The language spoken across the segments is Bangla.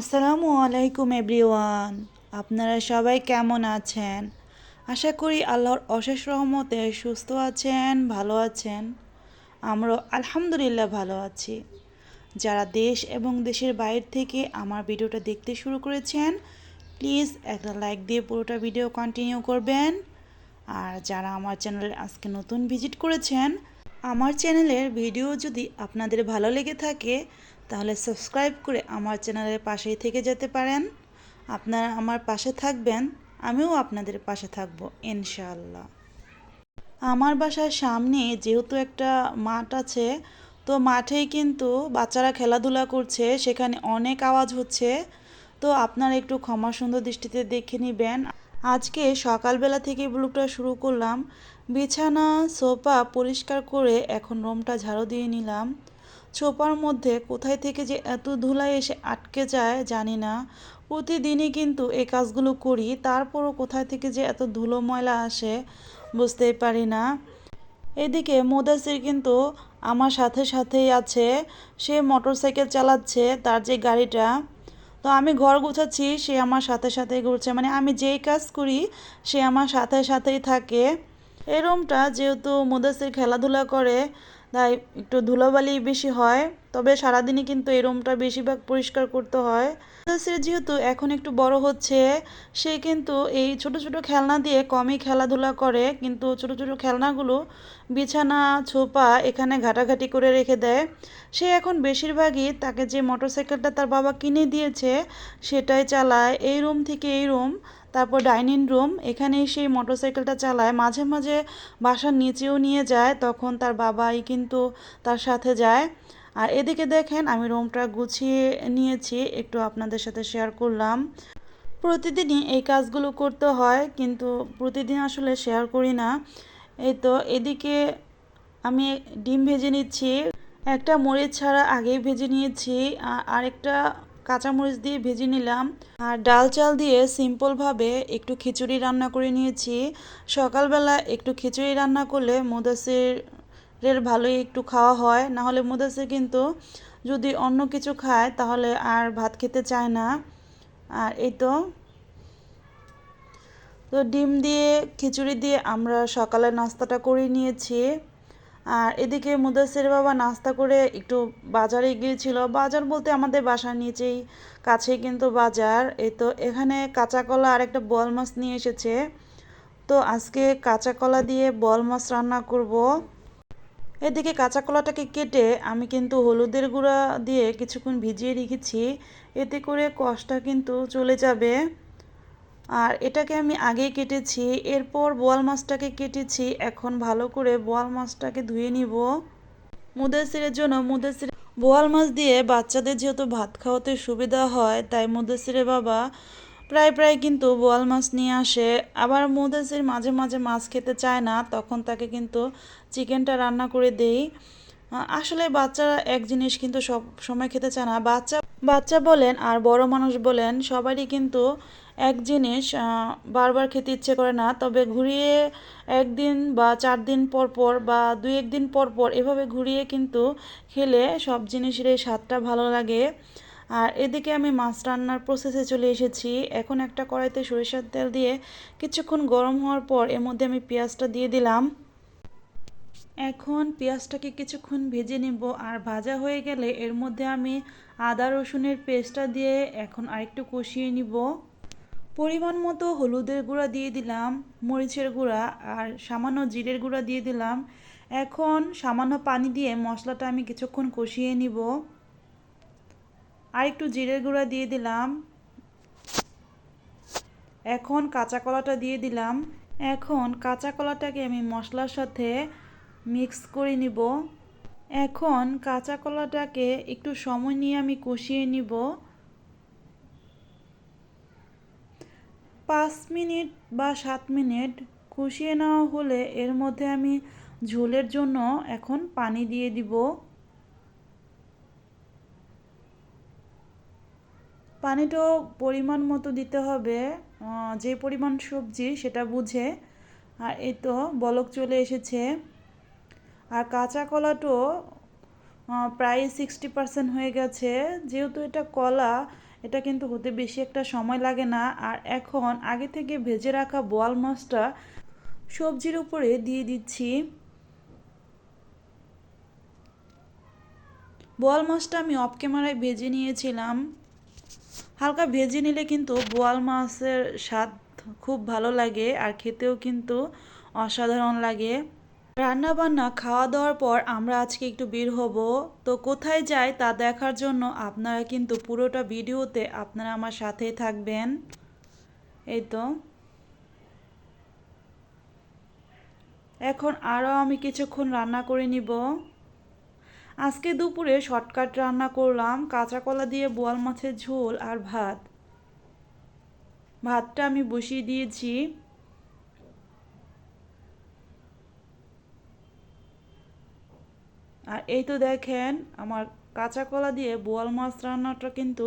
আসসালামু আলাইকুম এভরিওয়ান। আপনারা সবাই কেমন আছেন? আশা করি আল্লাহর অশেষ রহমতে সুস্থ আছেন, ভালো আছেন। আমরাও আলহামদুলিল্লাহ ভালো আছি। যারা দেশ এবং দেশের বাইরে থেকে আমার ভিডিওটা দেখতে শুরু করেছেন, প্লিজ একটা লাইক দিয়ে পুরোটা ভিডিও কন্টিনিউ করবেন। আর যারা আমার চ্যানেলে আজকে নতুন ভিজিট করেছেন, আমার চ্যানেলের ভিডিও যদি আপনাদের ভালো লেগে থাকে তাহলে সাবস্ক্রাইব করে আমার চ্যানেলের পাশেই থেকে যেতে পারেন। আপনারা আমার পাশে থাকবেন, আমিও আপনাদের পাশে থাকব, ইনশাআল্লাহ। আমার বাসার সামনে যেহেতু একটা মাঠ আছে, তো মাঠেই কিন্তু বাচ্চারা খেলাধুলা করছে, সেখানে অনেক আওয়াজ হচ্ছে। তো আপনারা একটু ক্ষমা সুন্দর দৃষ্টিতে দেখে নেবেন। আজকে সকালবেলা থেকে ব্লগটা শুরু করলাম। বিছানা, সোফা পরিষ্কার করে এখন রুমটা ঝাড়ু দিয়ে নিলাম। সোফার মধ্যে কোথায় থেকে যে এত ধুলাই এসে আটকে যায় জানি না। প্রতিদিনই কিন্তু এই কাজগুলো করি, তারপরও কোথায় থেকে যে এত ধুলো ময়লা আসে বুঝতেই পারি না। এদিকে মোদাসির কিন্তু আমার সাথে সাথেই আছে, সে মোটরসাইকেল চালাচ্ছে তার যে গাড়িটা। তো আমি ঘর গুছাচ্ছি, সে আমার সাথে সাথেই ঘুরছে মানে আমি যেই কাজ করি সে আমার সাথে সাথেই থাকে। এই রুমটা যেহেতু মোদাসির খেলাধুলা করে তাই একটু ধুলোবালি বেশি হয়, তবে সারাদিনই কিন্তু এই রুমটা বেশিরভাগ পরিষ্কার করতে হয়। মোদাসির যেহেতু এখন একটু বড় হচ্ছে, সে কিন্তু এই ছোট ছোট খেলনা দিয়ে কমই খেলাধুলা করে, কিন্তু ছোট ছোট খেলনাগুলো বিছানা, ছোপা এখানে ঘাটাঘাটি করে রেখে দেয়। সে এখন বেশিরভাগই তাকে যে মোটরসাইকেলটা তার বাবা কিনে দিয়েছে, সেটাই চালায়। এই রুম থেকে এই রুম তারপর ডাইনিং রুম, এখানেই সেই মোটরসাইকেলটা চালায়। মাঝে মাঝে বাসার নিচেও নিয়ে যায়, তখন তার বাবাই কিন্তু তার সাথে যায়। আর এদিকে দেখেন, আমি রুমটা গুছিয়ে নিয়েছি, একটু আপনাদের সাথে শেয়ার করলাম। প্রতিদিনই এই কাজগুলো করতে হয়, কিন্তু প্রতিদিন আসলে শেয়ার করি না। এই তো, এদিকে আমি ডিম ভেজে নিচ্ছি। একটা মরিচ ছাড়া আগেই ভেজে নিয়েছি আরেকটা কাঁচামরিচ দিয়ে ভেজে নিলাম। আর ডাল চাল দিয়ে সিম্পলভাবে একটু খিচুড়ি রান্না করে নিয়েছি। সকালবেলা একটু খিচুড়ি রান্না করলে মুদাসিরের ভালোই একটু খাওয়া হয়। না হলে মুদাসির কিন্তু যদি অন্য কিছু খায়, তাহলে আর ভাত খেতে চায় না। আর এই তো। তো ডিম দিয়ে খিচুড়ি দিয়ে আমরা সকালে নাস্তাটা করে নিয়েছি। আর এদিকে মুদাসির বাবা নাস্তা করে একটু বাজারে গিয়েছিল। বাজার বলতে আমাদের বাসার নিচেই কাছে কিন্তু বাজার। এই তো এখানে কাঁচা কলা আর একটা বল মাছ নিয়ে এসেছে। তো আজকে কাঁচা কলা দিয়ে বল মাছ রান্না করব। এদিকে কাঁচা কলাটাকে কেটে আমি কিন্তু হলুদের গুঁড়া দিয়ে কিছুক্ষণ ভিজিয়ে রেখেছি। এতে করে কষটা কিন্তু চলে যাবে। আর এটাকে আমি আগেই কেটেছি, এরপর বোয়াল মাছটাকে কেটেছি, এখন ভালো করে বোয়াল মাছটাকে ধুয়ে নিব। মুদাসিরের জন্য মুদাসির বোয়াল মাছ দিয়ে বাচ্চাদের যেহেতু ভাত খাওয়াতে সুবিধা হয়, তাই মুদাসিরের বাবা প্রায় প্রায় কিন্তু বোয়াল মাছ নিয়ে আসে। আবার মুদাসির মাঝে মাঝে মাছ খেতে চায় না, তখন তাকে কিন্তু চিকেনটা রান্না করে দেই। আসলে বাচ্চারা এক জিনিস কিন্তু সব সময় খেতে চায় না। বাচ্চা বাচ্চা বলেন আর বড় মানুষ বলেন, সবারই কিন্তু এক জিনিস বারবার খেতে ইচ্ছে করে না, তবে ঘুরিয়ে একদিন বা চার দিন পর পর বা দুই একদিন পর পর এভাবে ঘুরিয়ে কিন্তু খেলে সব জিনিসেরই স্বাদটা ভালো লাগে। আর এদিকে আমি মাছ রান্নার প্রসেসে চলে এসেছি। এখন একটা কড়াইতে সরিষার তেল দিয়ে কিছুক্ষণ গরম হওয়ার পর এর মধ্যে আমি পেঁয়াজটা দিয়ে দিলাম। এখন পেঁয়াজটাকে কিছুক্ষণ ভেজে নেব। আর ভাজা হয়ে গেলে এর মধ্যে আমি আদা রসুনের পেস্টটা দিয়ে এখন আরেকটু কষিয়ে নিব। পরিমাণ মতো হলুদের গুঁড়া দিয়ে দিলাম, মরিচের গুঁড়া আর সামান্য জিরের গুঁড়া দিয়ে দিলাম। এখন সামান্য পানি দিয়ে মশলাটা আমি কিছুক্ষণ কষিয়ে নিব। আর একটু জিরের গুঁড়া দিয়ে দিলাম। এখন কাঁচা কলাটা দিয়ে দিলাম। এখন কাঁচা কলাটাকে আমি মশলার সাথে মিক্স করে নিব। এখন কাঁচা কলাটাকে একটু সময় নিয়ে আমি কষিয়ে নিব। পাঁচ মিনিট বা সাত মিনিট কষিয়ে নেওয়া হলে এর মধ্যে আমি ঝোলের জন্য এখন পানি দিয়ে দিব। পানিটাও পরিমাণ মতো দিতে হবে যে পরিমাণ সবজি সেটা বুঝে। আর এই তো বলক চলে এসেছে। আর কাঁচা কলাটাও আহ, প্রায় সিক্সটি পার্সেন্ট হয়ে গেছে। যেহেতু এটা কলা এটা কিন্তু হতে বেশি একটা সময় লাগে না। আর এখন আগে থেকে ভেজে রাখা বোয়াল মাছটা সবজির উপরে দিয়ে দিচ্ছি। বোয়াল মাছটা আমি অফ ক্যামেরায় ভেজে নিয়েছিলাম। হালকা ভেজে নিলে কিন্তু বোয়াল মাছের স্বাদ খুব ভালো লাগে আর খেতেও কিন্তু অসাধারণ লাগে। রান্না বান্না খাওয়া দাওয়ার পর আমরা আজকে একটু বের হব। তো কোথায় যাই তা দেখার জন্য আপনারা কিন্তু পুরোটা ভিডিওতে আপনারা আমার সাথেই থাকবেন। এই তো। এখন আরও আমি কিছুক্ষণ রান্না করে নিব। আজকে দুপুরে শর্টকাট রান্না করলাম কাঁচা কলা দিয়ে বোয়াল মাছের ঝোল আর ভাত। ভাতটা আমি বসিয়ে দিয়েছি। আর এই তো দেখেন, আমার কাঁচা কলা দিয়ে বোয়াল মাছ রান্নাটা কিন্তু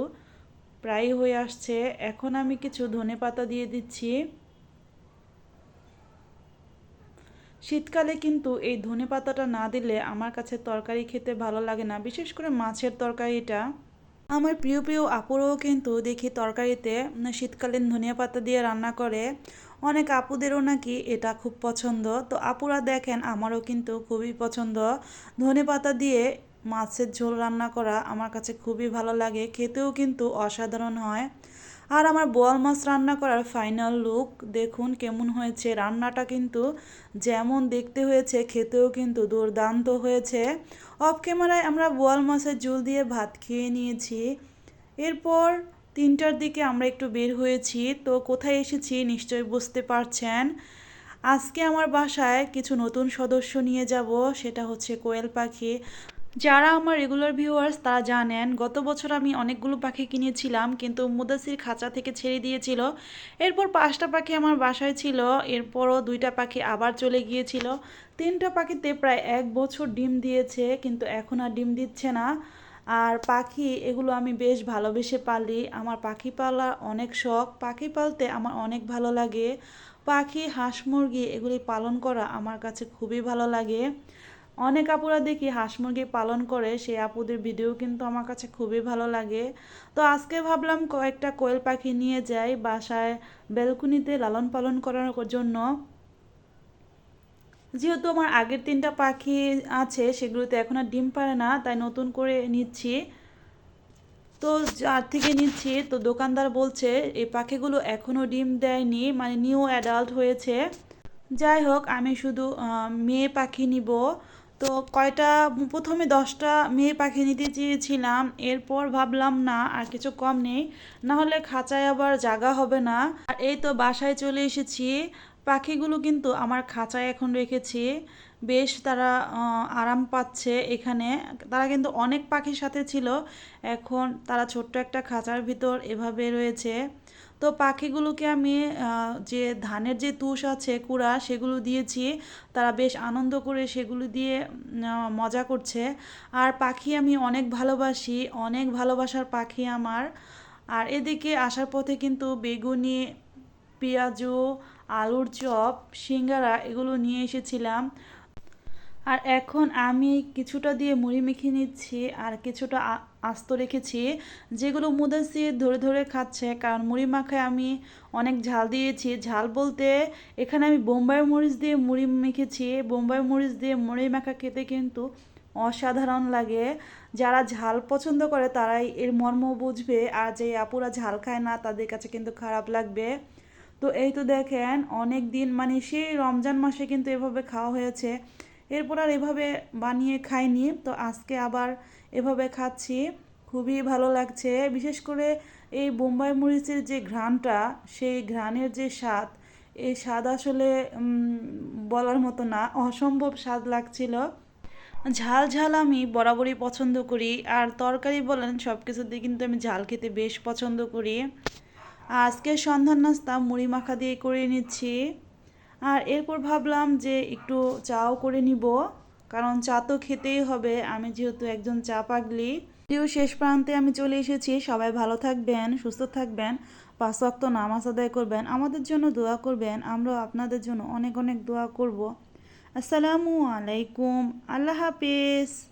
প্রায় হয়ে আসছে। এখন আমি কিছু ধনে পাতা দিয়ে দিচ্ছি। শীতকালে কিন্তু এই ধনে পাতাটা না দিলে আমার কাছে তরকারি খেতে ভালো লাগে না, বিশেষ করে মাছের তরকারিটা। আমার প্রিয় প্রিয় আপুরও কিন্তু দেখি তরকারিতে শীতকালীন ধনিয়া পাতা দিয়ে রান্না করে। অনেক আপুদেরও নাকি এটা খুব পছন্দ। তো আপুরা দেখেন, আমারও কিন্তু খুবই পছন্দ। ধনে পাতা দিয়ে মাছের ঝোল রান্না করা আমার কাছে খুবই ভালো লাগে, খেতেও কিন্তু অসাধারণ হয়। আর আমার বোয়াল মাছ রান্না করার ফাইনাল লুক দেখুন কেমন হয়েছে। রান্নাটা কিন্তু যেমন দেখতে হয়েছে, খেতেও কিন্তু দুর্দান্ত হয়েছে। অফ ক্যামেরায় আমরা বোয়াল মাছের ঝোল দিয়ে ভাত খেয়ে নিয়েছি। এরপর তিনটার দিকে আমরা একটু বের হয়েছি, তো কোথায় এসেছি নিশ্চয়ই বুঝতে পারছেন। আজকে আমার বাসায় কিছু নতুন সদস্য নিয়ে যাব, সেটা হচ্ছে কোয়েল পাখি। যারা আমার রেগুলার ভিউয়ার্স, তারা জানেন, গত বছর আমি অনেকগুলো পাখি কিনেছিলাম, কিন্তু মুদাসির খাঁচা থেকে ছেড়ে দিয়েছিল। এরপর পাঁচটা পাখি আমার বাসায় ছিল, এরপরও দুইটা পাখি আবার চলে গিয়েছিল। তিনটা পাখিতে প্রায় এক বছর ডিম দিয়েছে, কিন্তু এখন আর ডিম দিচ্ছে না। আর পাখি, এগুলো আমি বেশ ভালোবেসে পালি। আমার পাখি পালা অনেক শখ। পাখি পালতে আমার অনেক ভালো লাগে। পাখি, হাঁস মুরগি, এগুলি পালন করা আমার কাছে খুবই ভালো লাগে। অনেক আপুরা দেখি হাঁস মুরগি পালন করে, সেই আপুদের ভিডিও কিন্তু আমার কাছে খুবই ভালো লাগে। তো আজকে ভাবলাম কয়েকটা কোয়েল পাখি নিয়ে যাই বাসায় বেলকুনিতে লালন পালন করার জন্য। যেহেতু আমার আগের তিনটা পাখি আছে, সেগুলোতে এখন আর ডিম পারে না, তাই নতুন করে নিচ্ছি। তো যার থেকে নিচ্ছি, তো দোকানদার বলছে, এই পাখিগুলো এখনও ডিম দেয়নি মানে নিউ অ্যাডাল্ট হয়েছে। যাই হোক, আমি শুধু মেয়ে পাখি নিব। তো কয়টা, প্রথমে দশটা মেয়ে পাখি নিতে চেয়েছিলাম, এরপর ভাবলাম না, আর কিছু কম নেই, না হলে খাঁচায় আবার জাগা হবে না। আর এই তো বাসায় চলে এসেছি, পাখিগুলো কিন্তু আমার খাঁচায় এখন রেখেছি, বেশ তারা আরাম পাচ্ছে এখানে, তারা কিন্তু অনেক পাখির সাথে ছিল, এখন তারা ছোট্ট একটা খাঁচার ভিতর এভাবে রয়েছে। তো পাখিগুলোকে আমি যে ধানের যে তুষ আছে, কুড়া, সেগুলো দিয়েছি। তারা বেশ আনন্দ করে সেগুলো দিয়ে মজা করছে। আর পাখি আমি অনেক ভালোবাসি, অনেক ভালোবাসার পাখি আমার। আর এদিকে আসার পথে কিন্তু বেগুনি, পেঁয়াজু, আলুর চপ, সিঙ্গারা এগুলো নিয়ে এসেছিলাম। আর এখন আমি কিছুটা দিয়ে মুড়ি মেখে নিচ্ছি, আর কিছুটা আস্ত রেখেছি, যেগুলো মুদাসির ধরে ধরে খাচ্ছে। কারণ মুড়ি মাখায় আমি অনেক ঝাল দিয়েছি। ঝাল বলতে এখানে আমি বোম্বাই মরিচ দিয়ে মুড়ি মেখেছি। বোম্বাই মরিচ দিয়ে মুড়ি মাখা খেতে কিন্তু অসাধারণ লাগে। যারা ঝাল পছন্দ করে তারাই এর মর্ম বুঝবে আর যে আপুরা ঝাল খায় না তাদের কাছে কিন্তু খারাপ লাগবে। তো এই তো দেখেন, অনেক দিন মানে সেই রমজান মাসে কিন্তু এভাবে খাওয়া হয়েছে। এরপর আর এভাবে বানিয়ে খাইনি। তো আজকে আবার এভাবে খাচ্ছি, খুবই ভালো লাগছে। বিশেষ করে এই বোম্বাই মরিচের যে ঘ্রাণটা, সেই ঘ্রাণের যে স্বাদ এই স্বাদ আসলে বলার মতো না, অসম্ভব স্বাদ লাগছিল। ঝাল ঝাল আমি বরাবরই পছন্দ করি, আর তরকারি বলেন সব কিছুতে কিন্তু আমি ঝাল খেতে বেশ পছন্দ করি। আজকে সন্ধ্যার নাস্তা মুড়ি মাখা দিয়ে করে নিচ্ছি। আর এরপর ভাবলাম যে একটু চাও করে নিব। কারণ চা তো খেতেই হবে। আমি যেহেতু একজন চা পাগলি প্রিয় শেষ প্রান্তে আমি চলে এসেছি। সবাই ভালো থাকবেন, সুস্থ থাকবেন, পাঁচ ওয়াক্ত নামাজ আদায় করবেন, আমাদের জন্য দোয়া করবেন। আমরা আপনাদের জন্য অনেক অনেক দোয়া করব। আসসালামু আলাইকুম, আল্লাহ হাফিজ।